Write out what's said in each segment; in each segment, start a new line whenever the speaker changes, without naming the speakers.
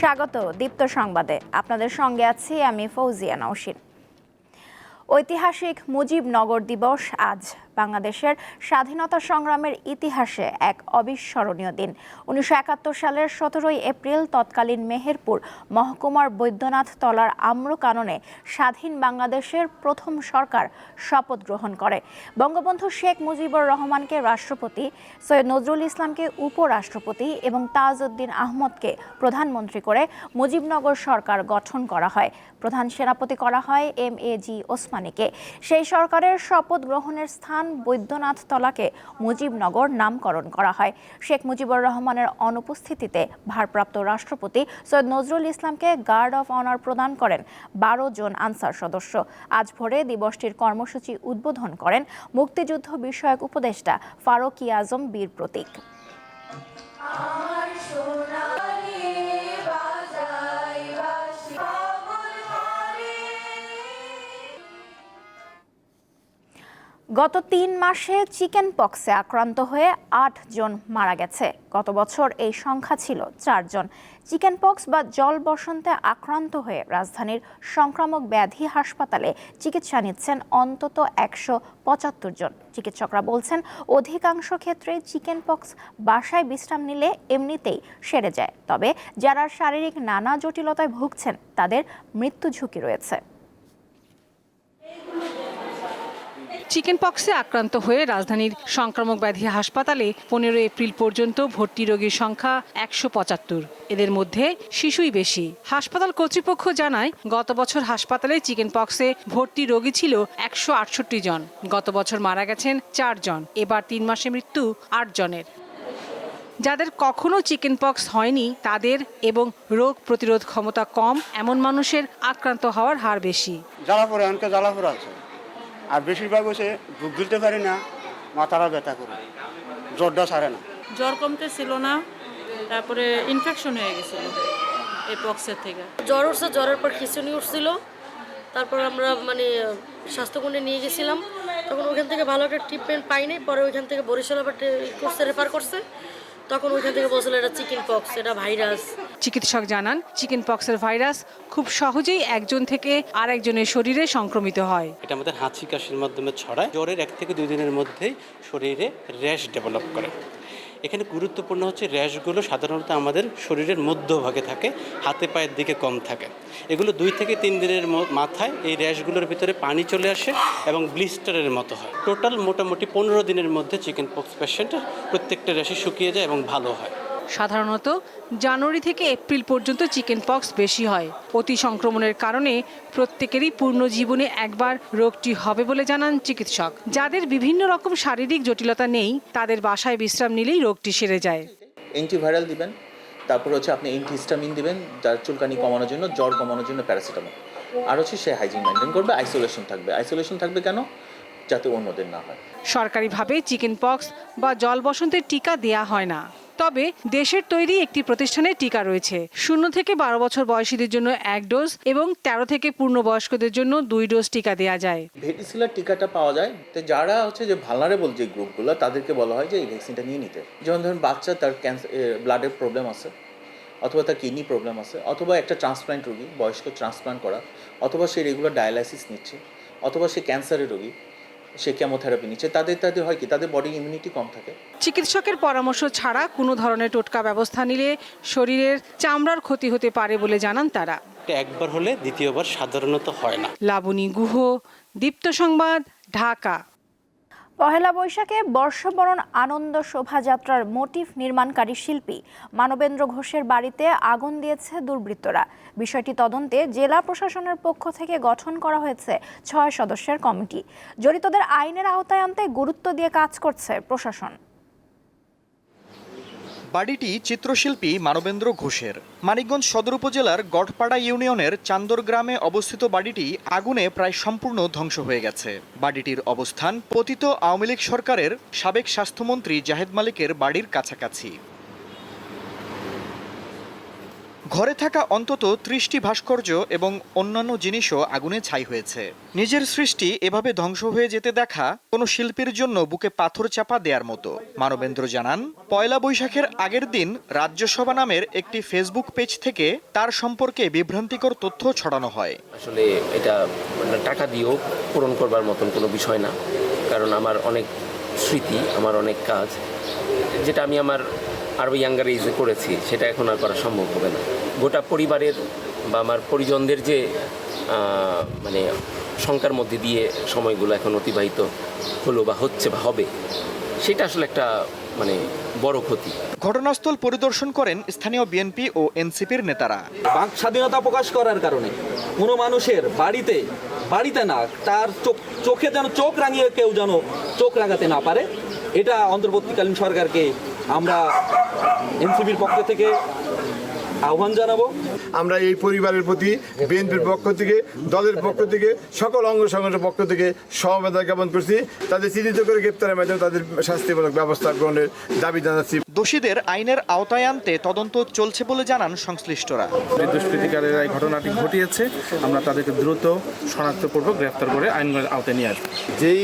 স্বাগত দীপ্ত সংবাদে। আপনাদের সঙ্গে আছি আমি ফৌজিয়া নওশিন। ঐতিহাসিক মুজিবনগর দিবস আজ বাংলাদেশের স্বাধীনতা সংগ্রামের ইতিহাসে এক অবিস্মরণীয় দিন। উনিশশো একাত্তর সালের সতেরোই এপ্রিল তৎকালীন মেহেরপুর মহকুমার বৈদ্যনাথ তলার আম্র আম্রকাননে স্বাধীন বাংলাদেশের প্রথম সরকার শপথ গ্রহণ করে। বঙ্গবন্ধু শেখ মুজিবুর রহমানকে রাষ্ট্রপতি, সৈয়দ নজরুল ইসলামকে উপরাষ্ট্রপতি এবং তাজউদ্দিন আহমদকে প্রধানমন্ত্রী করে মুজিবনগর সরকার গঠন করা হয়। প্রধান সেনাপতি করা হয় এম এ জি ওসমানীকে। সেই সরকারের শপথ গ্রহণের স্থান বৈদ্যনাথ তলাকে মুজিবনগর নামকরণ করা হয়। শেখ মুজিবুর রহমানের অনুপস্থিতিতে ভারপ্রাপ্ত রাষ্ট্রপতি সৈয়দ নজরুল ইসলামকে গার্ড অফ অনার প্রদান করেন বারো জন আনসার সদস্য। আজ ভোরে দিবসটির কর্মসূচি উদ্বোধন করেন মুক্তিযুদ্ধ বিষয়ক উপদেষ্টা ফারুক আজম বীর প্রতীক। গত তিন মাসে চিকেন পক্সে আক্রান্ত হয়ে আট জন মারা গেছে। গত বছর এই সংখ্যা ছিল চারজন চিকেন পক্স বা জল বসন্তে আক্রান্ত হয়ে রাজধানীর সংক্রামক ব্যাধি হাসপাতালে চিকিৎসা নিচ্ছেন অন্তত একশো পঁচাত্তর জন। চিকিৎসকরা বলছেন, অধিকাংশ ক্ষেত্রে চিকেন পক্স বাসায় বিশ্রাম নিলে এমনিতেই সেরে যায়। তবে যারা শারীরিক নানা জটিলতায় ভুগছেন, তাদের মৃত্যু ঝুঁকি রয়েছে।
চিকেন পক্সে আক্রান্ত হয়ে রাজধানীর সংক্রামক ব্যাধি হাসপাতালে পনেরো এপ্রিল পর্যন্ত ভর্তি রোগীর সংখ্যা একশো পঁচাত্তর। এদের মধ্যে শিশুই বেশি। হাসপাতাল কর্তৃপক্ষ জানায়, গত বছর হাসপাতালে চিকেন পক্সে ভর্তি রোগী ছিল একশো আটষট্টি জন। গত বছর মারা গেছেন চারজন এবার তিন মাসে মৃত্যু আট জনের। যাদের কখনো চিকেন পক্স হয়নি, তাদের এবং রোগ প্রতিরোধ ক্ষমতা কম, এমন মানুষের আক্রান্ত হওয়ার হার বেশি।
জ্বালাপুরা অনেকে জ্বালাপুরা আছে। আর বেশিরভাগ হচ্ছে বুক দিতে পারি না মাথাটা ব্যথা করে। জ্বরটা সারে না।
জ্বর কমতে ছিল না তারপরে ইনফেকশন হয়ে গেছিল এই পক্সের থেকে।
জ্বর উঠছে জ্বরের পর খিচুনি উঠছিল। তারপর আমরা মানে স্বাস্থ্যকেন্দ্রে নিয়ে গেছিলাম। তখন ওইখান থেকে ভালো একটা ট্রিটমেন্ট পাইনি। পরে ওইখান থেকে বরিশাল আবার করছে রেফার করছে। তখন ওইখান থেকে বলছিল এটা চিকেন পক্স এটা ভাইরাস
চিকিৎসক জানান চিকেন পক্সের ভাইরাস খুব সহজেই একজন থেকে আরেকজনের শরীরে সংক্রমিত হয়।
এটা আমাদের হাঁচি কাশির মাধ্যমে ছড়ায়, জ্বরের এক থেকে দুই দিনের মধ্যেই শরীরে র্যাশ ডেভেলপ করে। এখানে গুরুত্বপূর্ণ হচ্ছে র্যাশগুলো সাধারণত আমাদের শরীরের মধ্যভাগে থাকে, হাতে পায়ের দিকে কম থাকে। এগুলো দুই থেকে তিন দিনের মাথায় এই র্যাশগুলোর ভিতরে পানি চলে আসে এবং ব্লিস্টারের মতো হয়। টোটাল মোটামুটি পনেরো দিনের মধ্যে চিকেন পক্স পেশেন্টের প্রত্যেকটা র্যাশে শুকিয়ে যায় এবং ভালো হয়।
সাধারণত জানুয়ারি থেকে এপ্রিল পর্যন্ত চিকেন পক্স বেশি হয়। অতি সংক্রমণের কারণে প্রত্যেকেরই পূর্ণ জীবনে একবার রোগটি হবে বলে জানান চিকিৎসক। যাদের বিভিন্ন রকম শারীরিক জটিলতা নেই তাদের বাসায় বিশ্রাম নিলেই রোগটি সেরে যায়।
অ্যান্টিভাইরাল দিবেন তারপর হচ্ছে আপনি অ্যান্টিহিস্টামিন দিবেন যার চুলকানি কমানোর জন্য জ্বর কমানোর জন্য প্যারাসিটামল আর হচ্ছে সে হাইজিন মেনটেন করবে আইসোলেশন থাকবে। আইসোলেশন থাকবে কেন? যাতে অন্যদের না হয়।
সরকারিভাবে চিকেন পক্স বা জল বসন্তের টিকা দেয়া হয় না। তবে দেশের তৈরি একটি প্রতিষ্ঠানে টিকা রয়েছে। শূন্য থেকে বারো বছর বয়সীদের জন্য এক ডোজ এবং তেরো থেকে পূর্ণবয়স্কদের জন্য দুই ডোজ টিকা দেওয়া যায়।
ভেটিসিলার টিকাটা পাওয়া যায়, তো যারা হচ্ছে যে ভালনারেবল যে গ্রুপগুলো, তাদেরকে বলা হয় যে এই ভ্যাকসিনটা নিয়ে নিতে। যেমন ধরুন, বাচ্চা তার ক্যান্সার ব্লাডের প্রবলেম আছে, অথবা তার কিডনি প্রবলেম আছে, অথবা একটা ট্রান্সপ্লান্ট রোগী, বয়স্ক ট্রান্সপ্লান্ট করা, অথবা সে রেগুলার ডায়ালাইসিস নিচ্ছে, অথবা সে ক্যান্সারের রোগী সে কেমোথেরাপি নিচ্ছে। তাদের তাদের হয় কি? তাদের বডি ইমিউনিটি কম থাকে।
চিকিৎসকের পরামর্শ ছাড়া কোনো ধরনের টোটকা ব্যবস্থা নিলে শরীরের চামড়ার ক্ষতি হতে পারে বলে জানান তারা।
একবার হলে দ্বিতীয়বার সাধারণত হয় না।
লাবণী গুহ দীপ্ত সংবাদ ঢাকা।
পহেলা বৈশাখে বর্ষবরণ আনন্দ শোভাযাত্রার মোটিফ নির্মাণকারী শিল্পী মানবেন্দ্র ঘোষের বাড়িতে আগুন দিয়েছে দুর্বৃত্তরা। বিষয়টি তদন্তে জেলা প্রশাসনের পক্ষ থেকে গঠন করা হয়েছে ছয় সদস্যের কমিটি। জড়িতদের আইনের আওতায় আনতে গুরুত্ব দিয়ে কাজ করছে প্রশাসন।
বাড়িটি চিত্রশিল্পী মানবেন্দ্র ঘোষের। মানিকগঞ্জ সদর উপজেলার গড়পাড়া ইউনিয়নের চান্দর গ্রামে অবস্থিত বাড়িটি আগুনে প্রায় সম্পূর্ণ ধ্বংস হয়ে গেছে। বাড়িটির অবস্থান পতিত আওয়ামী লীগ সরকারের সাবেক স্বাস্থ্যমন্ত্রী জাহেদ মালিকের বাড়ির কাছাকাছি। ঘরে থাকা অন্তত ত্রিশটি ভাস্কর্য এবং অন্যান্য জিনিসও আগুনে ছাই হয়েছে। নিজের সৃষ্টি এভাবে ধ্বংস হয়ে যেতে দেখা কোনো শিল্পীর জন্য বুকে পাথর চাপা দেওয়ার মতো। মানবেন্দ্র জানান, পয়লা বৈশাখের আগের দিন রাজ্যসভা নামের একটি ফেসবুক পেজ থেকে তার সম্পর্কে বিভ্রান্তিকর তথ্য ছড়ানো হয়।
আসলে এটা মানে টাকা দিয়েও পূরণ করবার মতন কোনো বিষয় না। কারণ আমার অনেক স্মৃতি, আমার অনেক কাজ যেটা আমি আমার আরও ইয়াঙ্গার এজে করেছি সেটা এখন আর করা সম্ভব হবে না। গোটা পরিবারের বা আমার পরিজনদের যে মানে শঙ্কার মধ্যে দিয়ে সময়গুলো এখন অতিবাহিত হলো বা হচ্ছে বা হবে সেটা আসলে একটা মানে বড় ক্ষতি।
ঘটনাস্থল পরিদর্শন করেন স্থানীয় বিএনপি ও এনসিপির নেতারা।
বাক স্বাধীনতা প্রকাশ করার কারণে কোনো মানুষের বাড়িতে বাড়িতে না তার চোখ চোখে যেন চোখ রাঙিয়ে কেউ যেন চোখ রাঙাতে না পারে এটা অন্তর্বর্তীকালীন সরকারকে আমরা এনসিবির পক্ষ থেকে আহ্বান জানাব।
আমরা এই পরিবারের প্রতি বিএনপির পক্ষ থেকে দলের পক্ষ থেকে সকল অঙ্গ সংগঠনের পক্ষ থেকে সমবেদনা জ্ঞাপন করছি। তাদের চিহ্নিত করে গ্রেপ্তারের মাধ্যমে তাদের শাস্তিমূলক ব্যবস্থা গ্রহণের দাবি জানাচ্ছি।
দোষীদের আইনের আওতায় আনতে তদন্ত চলছে বলে জানান সংশ্লিষ্টরা।
দুষ্কৃতিকারীরা এই ঘটনাটি ঘটিয়েছে। আমরা তাদেরকে দ্রুত শনাক্তপূর্বক গ্রেফতার করে আইনের আওতায় নিয়ে আসব।
যেই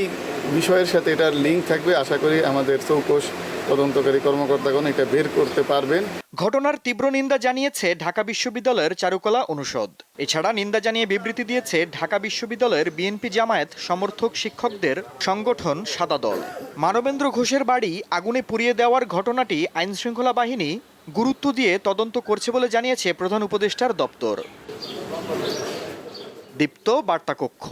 বিষয়ের সাথে এটার লিঙ্ক থাকবে। আশা করি আমাদের চৌকস তদন্তকারী কর্মকর্তাগণ এটা বের করতে পারবেন।
ঘটনার তীব্র নিন্দা জানিয়েছে ঢাকা বিশ্ববিদ্যালয়ের চারুকলা অনুষদ। এছাড়া নিন্দা জানিয়ে বিবৃতি দিয়েছে ঢাকা বিশ্ববিদ্যালয়ের বিএনপি জামায়াত সমর্থক শিক্ষকদের সংগঠন সাদা দল। মানবেন্দ্র ঘোষের বাড়ি আগুনে পুড়িয়ে দেওয়ার ঘটনাটি আইন শৃঙ্খলা বাহিনী গুরুত্ব দিয়ে তদন্ত করছে বলে জানিয়েছে প্রধান উপদেষ্টার দপ্তর। দীপ্ত বার্তা কক্ষ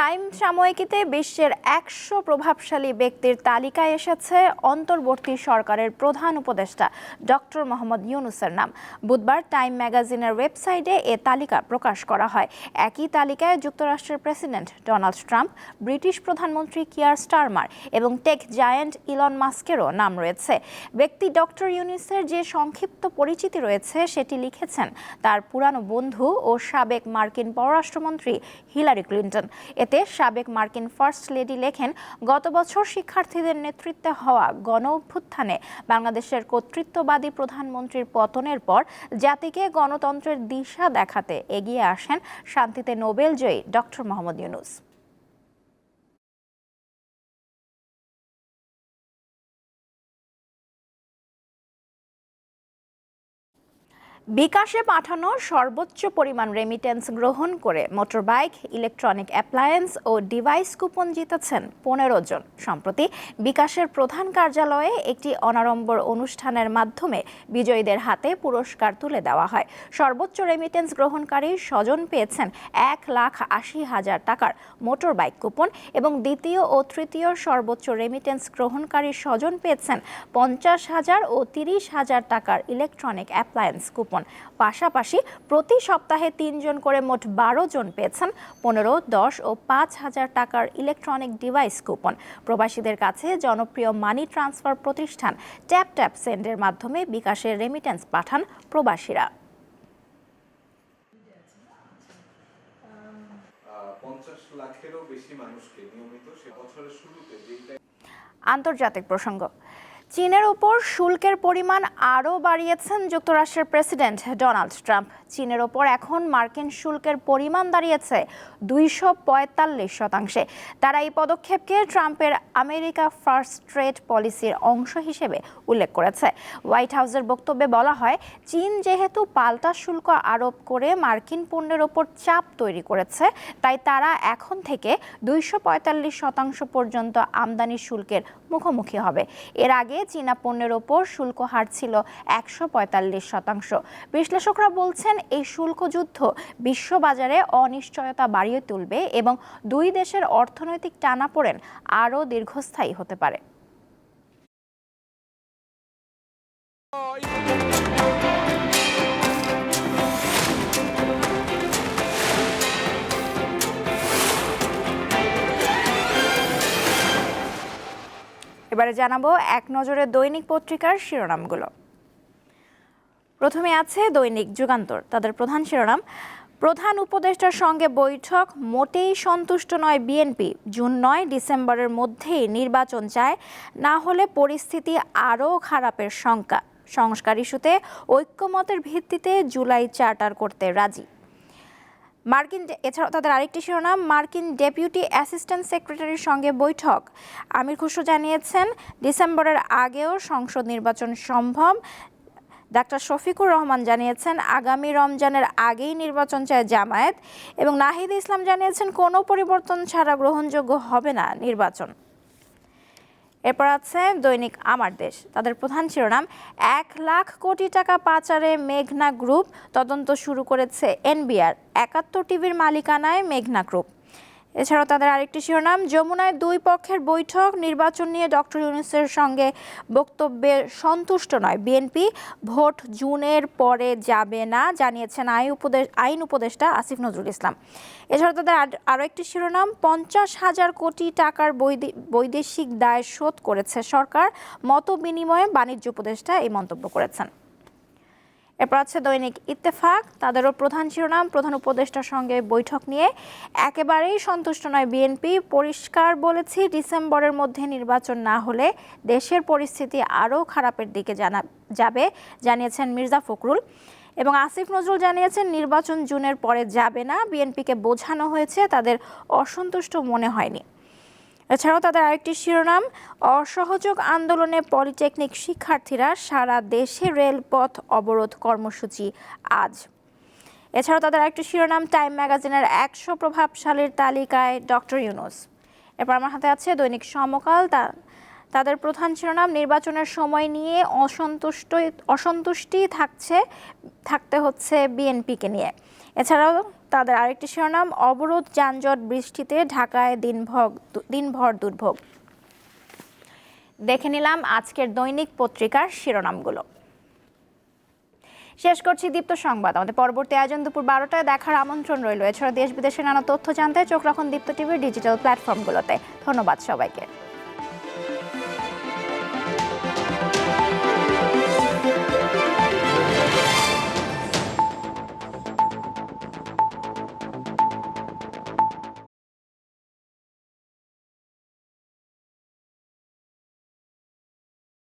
টাইম সাময়িকীতে বিশ্বের একশো প্রভাবশালী ব্যক্তির তালিকায় এসেছে অন্তর্বর্তী সরকারের প্রধান উপদেষ্টা, ডক্টর মোহাম্মদ ইউনুসের নাম। বুধবার টাইম ম্যাগাজিনের ওয়েবসাইটে এ তালিকা প্রকাশ করা হয়। একই তালিকায় যুক্তরাষ্ট্রের প্রেসিডেন্ট ডোনাল্ড ট্রাম্প, ব্রিটিশ প্রধানমন্ত্রী কিয়ার স্টারমার এবং টেক জায়ান্ট ইলন মাস্কেরও নাম রয়েছে। ব্যক্তি ডক্টর ইউনুসের যে সংক্ষিপ্ত পরিচিতি রয়েছে, সেটি লিখেছেন তার পুরানো বন্ধু ও সাবেক মার্কিন পররাষ্ট্রমন্ত্রী হিলারি ক্লিন্টন। এতে সাবেক মার্কিন ফার্স্ট লেডি লেখেন, গত বছর শিক্ষার্থীদের নেতৃত্বে হওয়া গণ অভ্যুত্থানে বাংলাদেশের কর্তৃত্ববাদী প্রধানমন্ত্রীর পতনের পর জাতিকে গণতন্ত্রের দিশা দেখাতে এগিয়ে আসেন শান্তিতে নোবেল জয়ী ডক্টর মোহাম্মদ ইউনুস। বিকাশে পাঠানো সর্বোচ্চ পরিমাণ রেমিটেন্স গ্রহণ করে মোটরবাইক ইলেকট্রনিক অ্যাপ্লায়েন্স ও ডিভাইস কুপন জিতেছেন পনেরো জন। সম্প্রতি বিকাশের প্রধান কার্যালয়ে একটি অনাড়ম্বর অনুষ্ঠানের মাধ্যমে বিজয়ীদের হাতে পুরস্কার তুলে দেওয়া হয়। সর্বোচ্চ রেমিটেন্স গ্রহণকারী স্বজন পেয়েছেন এক লাখ আশি হাজার টাকার মোটরবাইক কুপন এবং দ্বিতীয় ও তৃতীয় সর্বোচ্চ রেমিটেন্স গ্রহণকারী স্বজন পেয়েছেন পঞ্চাশ হাজার ও তিরিশ হাজার টাকার ইলেকট্রনিক অ্যাপ্লায়েন্স কুপন পাশাপাশি প্রতি সপ্তাহে তিনজন করে মোট বারো জন পেয়েছেন পনেরো দশ ও পাঁচ হাজার টাকার ইলেকট্রনিক ডিভাইস কুপন। প্রবাসীদের কাছে জনপ্রিয় মানি ট্রান্সফার প্রতিষ্ঠান ট্যাপ ট্যাপ সেন্ডের মাধ্যমে বিকাশের রেমিটেন্স পাঠান প্রবাসীরা। আন্তর্জাতিক প্রসঙ্গ। চীনের উপর শুল্কের পরিমাণ আরও বাড়িয়েছেন যুক্তরাষ্ট্রের প্রেসিডেন্ট ডোনাল্ড ট্রাম্প। চীনের ওপর এখন মার্কিন শুল্কের পরিমাণ দাঁড়িয়েছে দুইশো পঁয়তাল্লিশ শতাংশে। তারা এই পদক্ষেপকে ট্রাম্পের আমেরিকা ফার্স্ট ট্রেড পলিসির অংশ হিসেবে উল্লেখ করেছে। হোয়াইট হাউসের বক্তব্যে বলা হয়, চীন যেহেতু পাল্টা শুল্ক আরোপ করে মার্কিন পণ্যের ওপর চাপ তৈরি করেছে, তাই তারা এখন থেকে দুইশো পঁয়তাল্লিশ শতাংশ পর্যন্ত আমদানি শুল্কের মুখোমুখি হবে। এর আগে চীনা পণ্যের ওপর শুল্ক হার ছিল একশো পঁয়তাল্লিশ শতাংশ। বিশ্লেষকরা বলছেন এই শুল্ক যুদ্ধ বিশ্ববাজারে অনিশ্চয়তা বাড়িয়ে তুলবে এবং দুই দেশের অর্থনৈতিক টানাপোড়েন আরও দীর্ঘস্থায়ী হতে পারে। এবারে জানাব এক নজরে দৈনিক পত্রিকার শিরোনামগুলো। প্রথমে আছে দৈনিক যুগান্তর, তাদের প্রধান শিরোনাম। প্রধান উপদেষ্টার সঙ্গে বৈঠক, মোটেই সন্তুষ্ট নয় বিএনপি। জুন নয় ডিসেম্বরের মধ্যেই নির্বাচন চায়, না হলে পরিস্থিতি আরও খারাপের শঙ্কা। সংস্কার ইস্যুতে ঐক্যমতের ভিত্তিতে জুলাই চার্টার করতে রাজি। মার্কিন এছাড়াও তাদের আরেকটি শিরোনাম, মার্কিন ডেপুটি অ্যাসিস্ট্যান্ট সেক্রেটারির সঙ্গে বৈঠক। আমির খুশরো জানিয়েছেন, ডিসেম্বরের আগেও সংসদ নির্বাচন সম্ভব ডাক্তার শফিকুর রহমান জানিয়েছেন, আগামী রমজানের আগেই নির্বাচন চায় জামায়াত এবং নাহিদ ইসলাম জানিয়েছেন, কোনো পরিবর্তন ছাড়া গ্রহণযোগ্য হবে না নির্বাচন। এরপর আছে দৈনিক আমার দেশ। তাদের প্রধান শিরোনাম, এক লাখ কোটি টাকা পাচারে মেঘনা গ্রুপ। তদন্ত শুরু করেছে এনবিআর। একাত্তর টিভির মালিকানায় মেঘনা গ্রুপ। এছাড়াও তাদের আরেকটি শিরোনাম, যমুনায় দুই পক্ষের বৈঠক, নির্বাচন নিয়ে ডক্টর ইউনুসের সঙ্গে বক্তব্যে সন্তুষ্ট নয়। বিএনপি ভোট জুনের পরে যাবে না, জানিয়েছেন আইন উপদেশ, আইন উপদেষ্টা আসিফ নজরুল ইসলাম। এছাড়াও তাদের আর- আরও একটি শিরোনাম, পঞ্চাশ হাজার কোটি টাকার বৈদে- বৈদেশিক দায় শোধ করেছে সরকার মত বিনিময়ে বাণিজ্য উপদেষ্টা এই মন্তব্য করেছেন। এরপর আছে দৈনিক ইত্তেফাক। তাদেরও প্রধান শিরোনাম, প্রধান উপদেষ্টার সঙ্গে বৈঠক নিয়ে। একেবারেই সন্তুষ্ট নয় বিএনপি। পরিষ্কার বলেছি, ডিসেম্বরের মধ্যে নির্বাচন না হলে দেশের পরিস্থিতি আরও খারাপের দিকে জানা, যাবে, জানিয়েছেন মির্জা ফখরুল। এবং আসিফ নজরুল জানিয়েছেন, নির্বাচন জুনের পরে যাবে না। বিএনপিকে বোঝানো হয়েছে, তাদের অসন্তুষ্ট মনে হয়নি। এছাড়াও তাদের আরেকটি শিরোনাম, অসহযোগ আন্দোলনে পলিটেকনিক শিক্ষার্থীরা সারা দেশে রেলপথ অবরোধ কর্মসূচি আজ। এছাড়াও তাদের আরেকটি শিরোনাম, টাইম ম্যাগাজিনের একশো প্রভাবশালীর তালিকায় ডক্টর ইউনুস। এরপর আমার হাতে আছে দৈনিক সমকাল, তা, তাদের প্রধান শিরোনাম, নির্বাচনের সময় নিয়ে অসন্তুষ্ট, অসন্তুষ্টি থাকছে, থাকতে হচ্ছে বিএনপিকে নিয়ে। এছাড়াও তাদের আরেকটি শিরোনাম, অবরোধ যানজট বৃষ্টিতে ঢাকায় দিনভর দিনভর দুর্ভোগ। দেখে নিলাম আজকের দৈনিক পত্রিকার শিরোনামগুলো। শেষ করছি দীপ্ত সংবাদ। আমাদের পরবর্তী আয়োজন দুপুর বারোটায় দেখার আমন্ত্রণ রইল। এছাড়া দেশ বিদেশের নানা তথ্য জানতে চোখ রাখুন দীপ্ত টিভির ডিজিটাল প্ল্যাটফর্মগুলোতে। ধন্যবাদ সবাইকে।